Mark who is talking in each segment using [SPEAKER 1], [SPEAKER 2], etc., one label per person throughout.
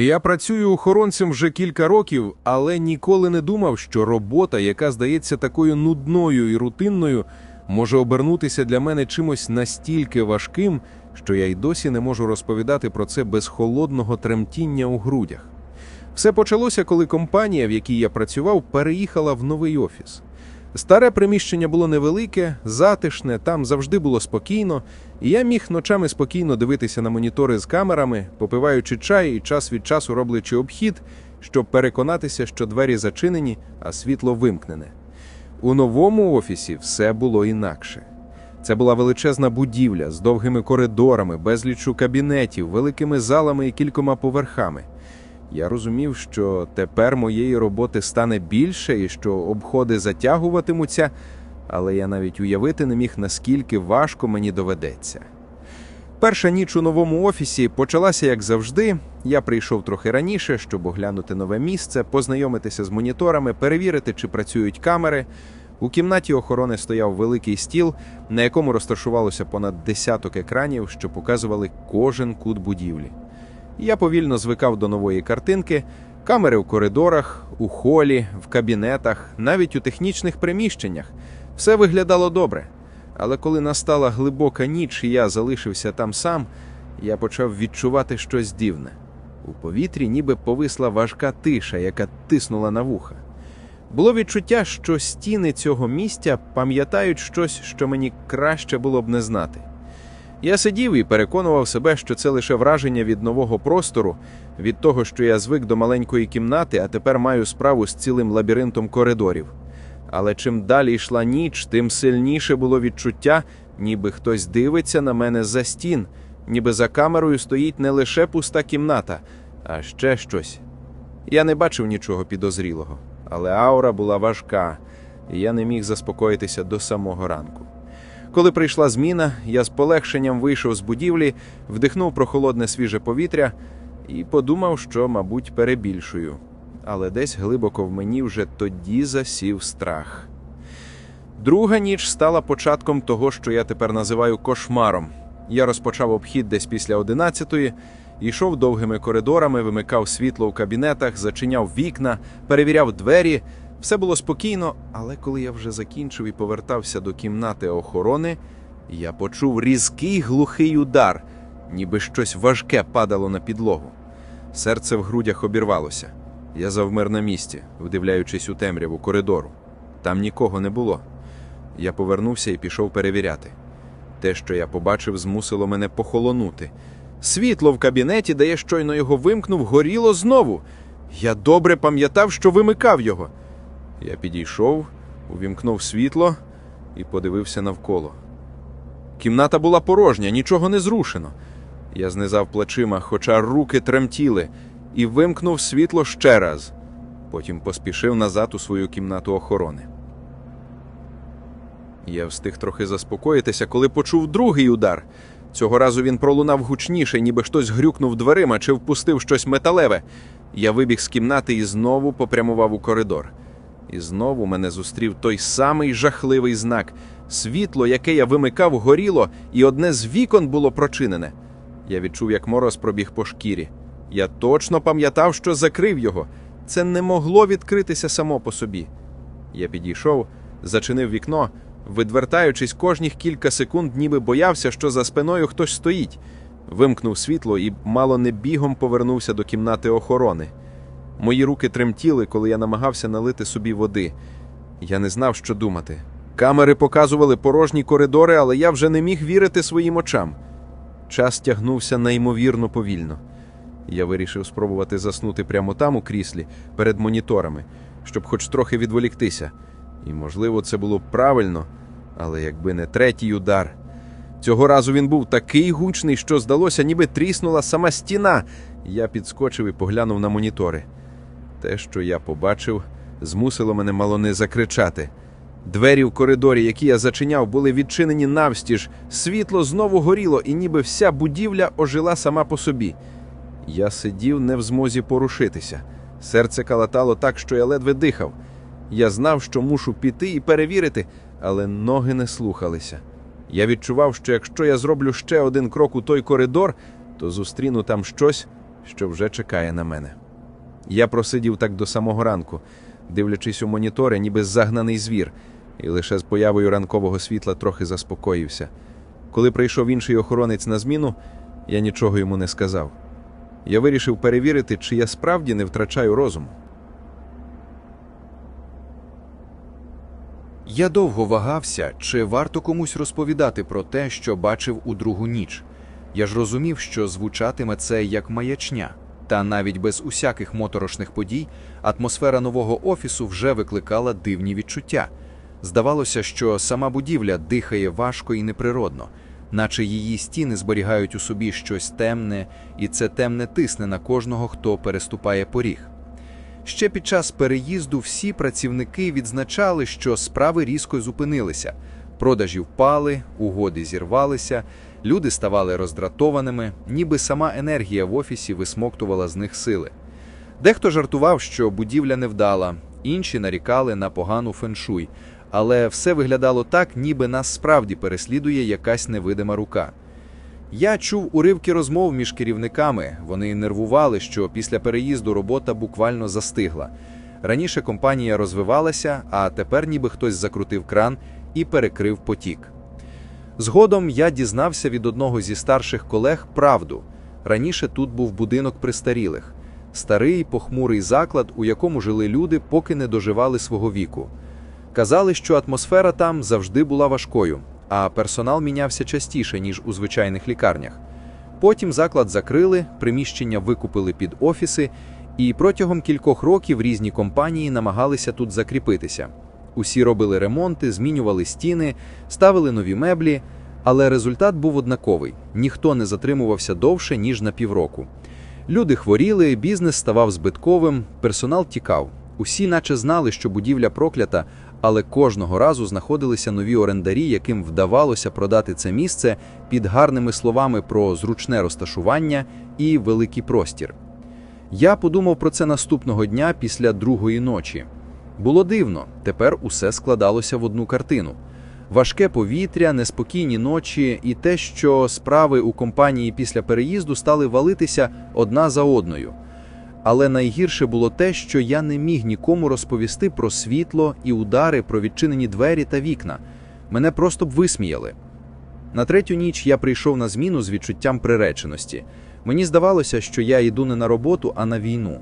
[SPEAKER 1] Я працюю охоронцем вже кілька років, але ніколи не думав, що робота, яка здається такою нудною і рутинною, може обернутися для мене чимось настільки важким, що я й досі не можу розповідати про це без холодного тремтіння у грудях. Все почалося, коли компанія, в якій я працював, переїхала в новий офіс. Старе приміщення було невелике, затишне, там завжди було спокійно, і я міг ночами спокійно дивитися на монітори з камерами, попиваючи чай і час від часу роблячи обхід, щоб переконатися, що двері зачинені, а світло вимкнене. У новому офісі все було інакше. Це була величезна будівля з довгими коридорами, безлічу кабінетів, великими залами і кількома поверхами. Я розумів, що тепер моєї роботи стане більше і що обходи затягуватимуться, але я навіть уявити не міг, наскільки важко мені доведеться. Перша ніч у новому офісі почалася як завжди. Я прийшов трохи раніше, щоб оглянути нове місце, познайомитися з моніторами, перевірити, чи працюють камери. У кімнаті охорони стояв великий стіл, на якому розташувалося понад десяток екранів, що показували кожен кут будівлі. Я повільно звикав до нової картинки, камери в коридорах, у холі, в кабінетах, навіть у технічних приміщеннях. Все виглядало добре. Але коли настала глибока ніч і я залишився там сам, я почав відчувати щось дивне. У повітрі ніби повисла важка тиша, яка тиснула на вуха. Було відчуття, що стіни цього місця пам'ятають щось, що мені краще було б не знати. Я сидів і переконував себе, що це лише враження від нового простору, від того, що я звик до маленької кімнати, а тепер маю справу з цілим лабіринтом коридорів. Але чим далі йшла ніч, тим сильніше було відчуття, ніби хтось дивиться на мене за стін, ніби за камерою стоїть не лише пуста кімната, а ще щось. Я не бачив нічого підозрілого, але аура була важка, і я не міг заспокоїтися до самого ранку. Коли прийшла зміна, я з полегшенням вийшов з будівлі, вдихнув прохолодне свіже повітря і подумав, що, мабуть, перебільшую. Але десь глибоко в мені вже тоді засів страх. Друга ніч стала початком того, що я тепер називаю кошмаром. Я розпочав обхід десь після одинадцятої, йшов довгими коридорами, вимикав світло в кабінетах, зачиняв вікна, перевіряв двері. Все було спокійно, але коли я вже закінчив і повертався до кімнати охорони, я почув різкий глухий удар, ніби щось важке падало на підлогу. Серце в грудях обірвалося. Я завмер на місці, вдивляючись у темряву коридору. Там нікого не було. Я повернувся і пішов перевіряти. Те, що я побачив, змусило мене похолонути. Світло в кабінеті, де я щойно його вимкнув, горіло знову. Я добре пам'ятав, що вимикав його. Я підійшов, увімкнув світло і подивився навколо. Кімната була порожня, нічого не зрушено. Я знизав плечима, хоча руки тремтіли, і вимкнув світло ще раз. Потім поспішив назад у свою кімнату охорони. Я встиг трохи заспокоїтися, коли почув другий удар. Цього разу він пролунав гучніше, ніби хтось грюкнув дверима чи впустив щось металеве. Я вибіг з кімнати і знову попрямував у коридор. І знову мене зустрів той самий жахливий знак. Світло, яке я вимикав, горіло, і одне з вікон було прочинене. Я відчув, як мороз пробіг по шкірі. Я точно пам'ятав, що закрив його. Це не могло відкритися само по собі. Я підійшов, зачинив вікно, видвертаючись кожних кілька секунд, ніби боявся, що за спиною хтось стоїть. Вимкнув світло і мало не бігом повернувся до кімнати охорони. Мої руки тремтіли, коли я намагався налити собі води. Я не знав, що думати. Камери показували порожні коридори, але я вже не міг вірити своїм очам. Час тягнувся неймовірно повільно. Я вирішив спробувати заснути прямо там, у кріслі, перед моніторами, щоб хоч трохи відволіктися. І, можливо, це було б правильно, але якби не третій удар. Цього разу він був такий гучний, що здалося, ніби тріснула сама стіна. Я підскочив і поглянув на монітори. Те, що я побачив, змусило мене мало не закричати. Двері в коридорі, які я зачиняв, були відчинені навстіж, світло знову горіло, і ніби вся будівля ожила сама по собі. Я сидів не в змозі порушитися. Серце калатало так, що я ледве дихав. Я знав, що мушу піти і перевірити, але ноги не слухалися. Я відчував, що якщо я зроблю ще один крок у той коридор, то зустріну там щось, що вже чекає на мене. Я просидів так до самого ранку, дивлячись у монітори, ніби загнаний звір, і лише з появою ранкового світла трохи заспокоївся. Коли прийшов інший охоронець на зміну, я нічого йому не сказав. Я вирішив перевірити, чи я справді не втрачаю розум.
[SPEAKER 2] Я довго вагався, чи варто комусь розповідати про те, що бачив у другу ніч. Я ж розумів, що звучатиме це як маячня. Та навіть без усяких моторошних подій атмосфера нового офісу вже викликала дивні відчуття. Здавалося, що сама будівля дихає важко і неприродно, наче її стіни зберігають у собі щось темне, і це темне тисне на кожного, хто переступає поріг. Ще під час переїзду всі працівники відзначали, що справи різко зупинилися. Продажі впали, угоди зірвалися, люди ставали роздратованими, ніби сама енергія в офісі висмоктувала з них сили. Дехто жартував, що будівля невдала, інші нарікали на погану феншуй, але все виглядало так, ніби нас справді переслідує якась невидима рука. Я чув уривки розмов між керівниками. Вони нервували, що після переїзду робота буквально застигла. Раніше компанія розвивалася, а тепер ніби хтось закрутив кран і перекрив потік. Згодом я дізнався від одного зі старших колег правду. Раніше тут був будинок престарілих, старий похмурий заклад, у якому жили люди, поки не доживали свого віку. Казали, що атмосфера там завжди була важкою, а персонал мінявся частіше, ніж у звичайних лікарнях. Потім заклад закрили, приміщення викупили під офіси, і протягом кількох років різні компанії намагалися тут закріпитися. Усі робили ремонти, змінювали стіни, ставили нові меблі, але результат був однаковий: ніхто не затримувався довше, ніж на півроку. Люди хворіли, бізнес ставав збитковим, персонал тікав. Усі, наче знали, що будівля проклята, але кожного разу знаходилися нові орендарі, яким вдавалося продати це місце під гарними словами про зручне розташування і великий простір. Я подумав про це наступного дня після другої ночі. Було дивно, тепер усе складалося в одну картину. Важке повітря, неспокійні ночі і те, що справи у компанії після переїзду стали валитися одна за одною. Але найгірше було те, що я не міг нікому розповісти про світло і удари, про відчинені двері та вікна. Мене просто б висміяли. На третю ніч я прийшов на зміну з відчуттям приреченості. Мені здавалося, що я йду не на роботу, а на війну.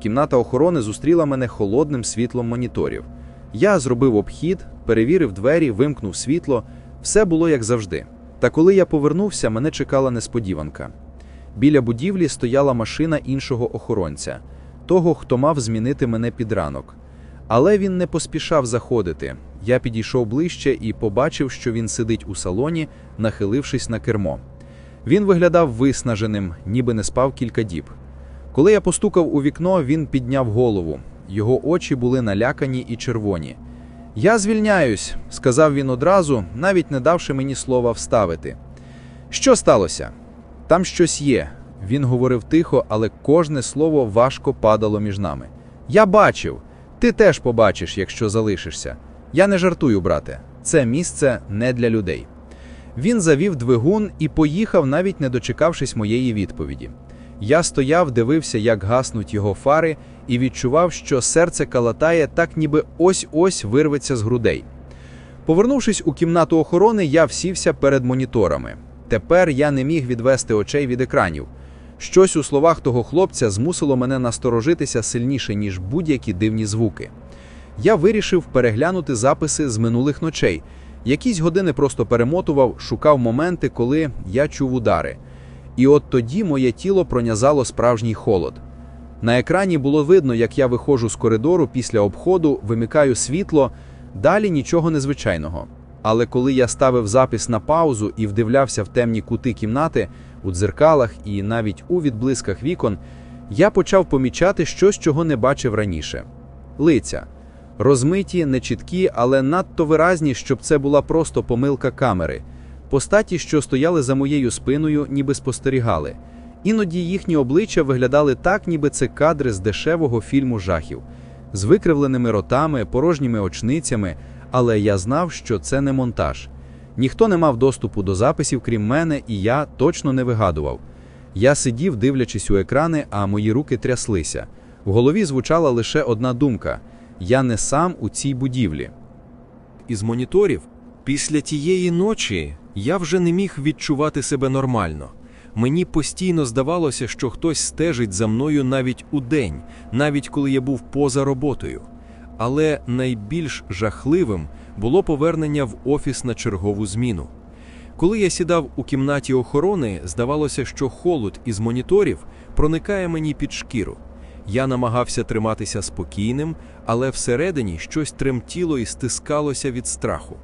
[SPEAKER 2] Кімната охорони зустріла мене холодним світлом моніторів. Я зробив обхід, перевірив двері, вимкнув світло. Все було як завжди. Та коли я повернувся, мене чекала несподіванка. Біля будівлі стояла машина іншого охоронця, того, хто мав змінити мене під ранок. Але він не поспішав заходити. Я підійшов ближче і побачив, що він сидить у салоні, нахилившись на кермо. Він виглядав виснаженим, ніби не спав кілька діб. Коли я постукав у вікно, він підняв голову. Його очі були налякані і червоні. Я звільняюсь, сказав він одразу, навіть не давши мені слова вставити. Що сталося? Там щось є. Він говорив тихо, але кожне слово важко падало між нами. Я бачив, ти теж побачиш, якщо залишишся. Я не жартую, брате. Це місце не для людей. Він завів двигун і поїхав, навіть не дочекавшись моєї відповіді. Я стояв, дивився, як гаснуть його фари, і відчував, що серце калатає, так ніби ось-ось вирветься з грудей. Повернувшись у кімнату охорони, я всівся перед моніторами. Тепер я не міг відвести очей від екранів. Щось у словах того хлопця змусило мене насторожитися сильніше, ніж будь-які дивні звуки. Я вирішив переглянути записи з минулих ночей. Якісь години просто перемотував, шукав моменти, коли я чув удари. І от тоді моє тіло пронязало справжній холод. На екрані було видно, як я виходжу з коридору після обходу, вимикаю світло, далі нічого незвичайного. Але коли я ставив запис на паузу і вдивлявся в темні кути кімнати, у дзеркалах і навіть у відблисках вікон, я почав помічати щось, чого не бачив раніше. Лиця. Розмиті, нечіткі, але надто виразні, щоб це була просто помилка камери. Постаті, що стояли за моєю спиною, ніби спостерігали. Іноді їхні обличчя виглядали так, ніби це кадри з дешевого фільму жахів, з викривленими ротами, порожніми очницями, але я знав, що це не монтаж. Ніхто не мав доступу до записів, крім мене, і я точно не вигадував. Я сидів, дивлячись у екрани, а мої руки тряслися. В голові звучала лише одна думка: я не сам у цій будівлі.
[SPEAKER 1] Із моніторів, після тієї ночі я вже не міг відчувати себе нормально. Мені постійно здавалося, що хтось стежить за мною навіть у день, навіть коли я був поза роботою. Але найбільш жахливим було повернення в офіс на чергову зміну. Коли я сідав у кімнаті охорони, здавалося, що холод із моніторів проникає мені під шкіру. Я намагався триматися спокійним, але всередині щось тремтіло і стискалося від страху.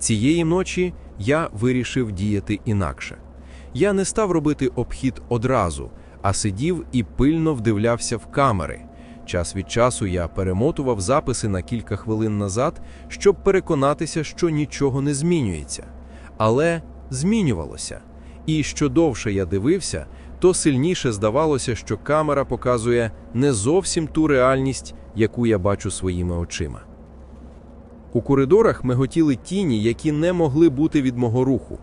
[SPEAKER 1] Цієї ночі я вирішив діяти інакше. Я не став робити обхід одразу, а сидів і пильно вдивлявся в камери. Час від часу я перемотував записи на кілька хвилин назад, щоб переконатися, що нічого не змінюється. Але змінювалося. І що довше я дивився, то сильніше здавалося, що камера показує не зовсім ту реальність, яку я бачу своїми очима. У коридорах миготіли тіні, які не могли бути від мого руху.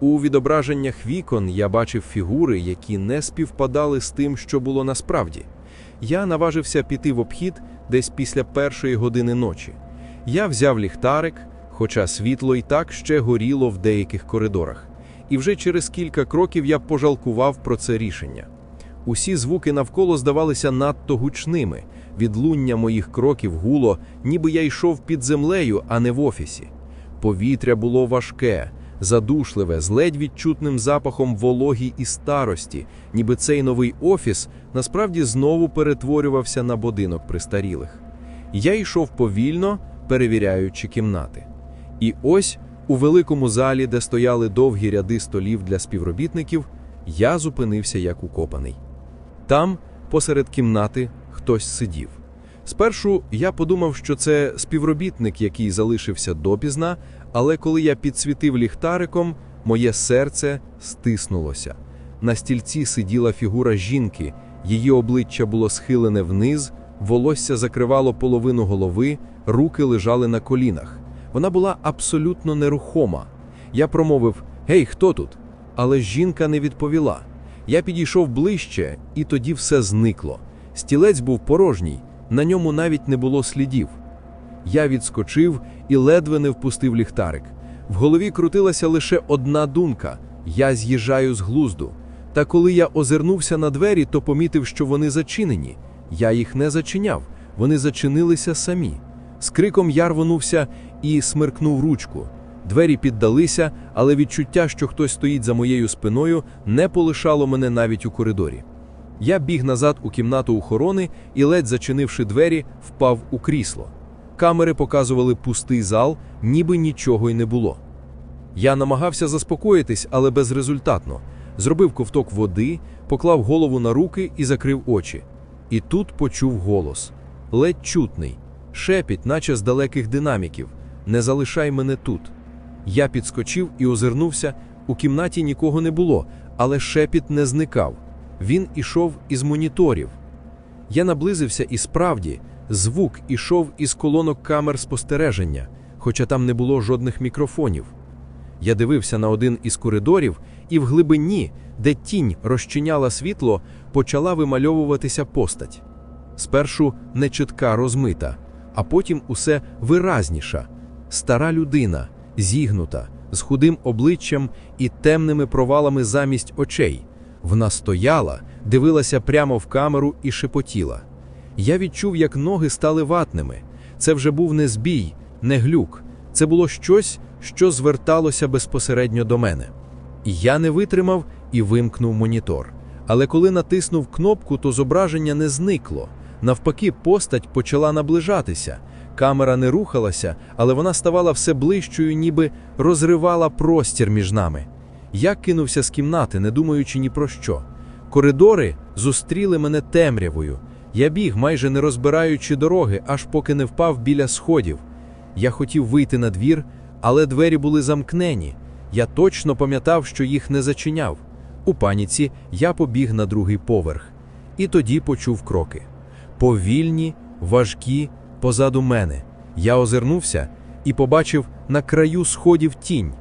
[SPEAKER 1] У відображеннях вікон я бачив фігури, які не співпадали з тим, що було насправді. Я наважився піти в обхід десь після першої години ночі. Я взяв ліхтарик, хоча світло і так ще горіло в деяких коридорах. І вже через кілька кроків я пожалкував про це рішення. Усі звуки навколо здавалися надто гучними. Відлуння моїх кроків гуло, ніби я йшов під землею, а не в офісі. Повітря було важке, задушливе, з ледь відчутним запахом вологі і старості, ніби цей новий офіс насправді знову перетворювався на будинок престарілих. Я йшов повільно, перевіряючи кімнати. І ось у великому залі, де стояли довгі ряди столів для співробітників, я зупинився як укопаний. Там, посеред кімнати, хтось сидів. Спершу я подумав, що це співробітник, який залишився допізна, але коли я підсвітив ліхтариком, моє серце стиснулося. На стільці сиділа фігура жінки, її обличчя було схилене вниз, волосся закривало половину голови, руки лежали на колінах. Вона була абсолютно нерухома. Я промовив Гей, хто тут? Але жінка не відповіла. Я підійшов ближче, і тоді все зникло. Стілець був порожній, на ньому навіть не було слідів. Я відскочив і ледве не впустив ліхтарик. В голові крутилася лише одна думка: я з'їжджаю з глузду. Та коли я озирнувся на двері, то помітив, що вони зачинені. Я їх не зачиняв, вони зачинилися самі. З криком я рвонувся і смиркнув ручку. Двері піддалися, але відчуття, що хтось стоїть за моєю спиною, не полишало мене навіть у коридорі. Я біг назад у кімнату охорони і, ледь зачинивши двері, впав у крісло. Камери показували пустий зал, ніби нічого й не було. Я намагався заспокоїтись, але безрезультатно. Зробив ковток води, поклав голову на руки і закрив очі. І тут почув голос ледь чутний, шепіт, наче з далеких динаміків. Не залишай мене тут. Я підскочив і озирнувся. У кімнаті нікого не було, але шепіт не зникав. Він ішов із моніторів. Я наблизився і справді, звук ішов із колонок камер спостереження, хоча там не було жодних мікрофонів. Я дивився на один із коридорів, і в глибині, де тінь розчиняла світло, почала вимальовуватися постать. Спершу нечітка розмита, а потім усе виразніша. Стара людина, зігнута, з худим обличчям і темними провалами замість очей. Вона стояла, дивилася прямо в камеру і шепотіла. Я відчув, як ноги стали ватними. Це вже був не збій, не глюк. Це було щось, що зверталося безпосередньо до мене. Я не витримав і вимкнув монітор. Але коли натиснув кнопку, то зображення не зникло. Навпаки, постать почала наближатися. Камера не рухалася, але вона ставала все ближчою, ніби розривала простір між нами. Я кинувся з кімнати, не думаючи ні про що. Коридори зустріли мене темрявою. Я біг, майже не розбираючи дороги, аж поки не впав біля сходів. Я хотів вийти на двір, але двері були замкнені. Я точно пам'ятав, що їх не зачиняв. У паніці я побіг на другий поверх. І тоді почув кроки. Повільні, важкі, позаду мене. Я озирнувся і побачив на краю сходів тінь.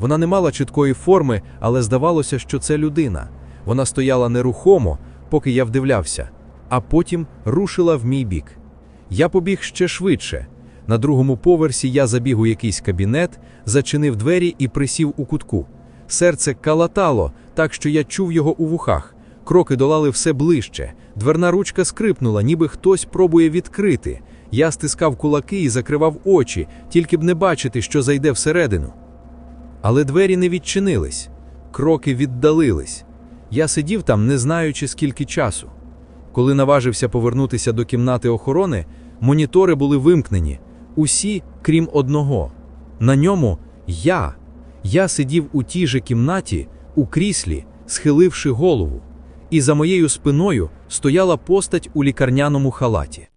[SPEAKER 1] Вона не мала чіткої форми, але здавалося, що це людина.
[SPEAKER 3] Вона стояла нерухомо, поки я вдивлявся, а потім рушила в мій бік. Я побіг ще швидше. На другому поверсі я забіг у якийсь кабінет, зачинив двері і присів у кутку. Серце калатало, так що я чув його у вухах. Кроки долали все ближче. Дверна ручка скрипнула, ніби хтось пробує відкрити. Я стискав кулаки і закривав очі, тільки б не бачити, що зайде всередину. Але двері не відчинились, кроки віддалились. Я сидів там, не знаючи скільки часу. Коли наважився повернутися до кімнати охорони, монітори були вимкнені, усі, крім одного. На ньому я. Я сидів у тій же кімнаті, у кріслі, схиливши голову, і за моєю спиною стояла постать у лікарняному халаті.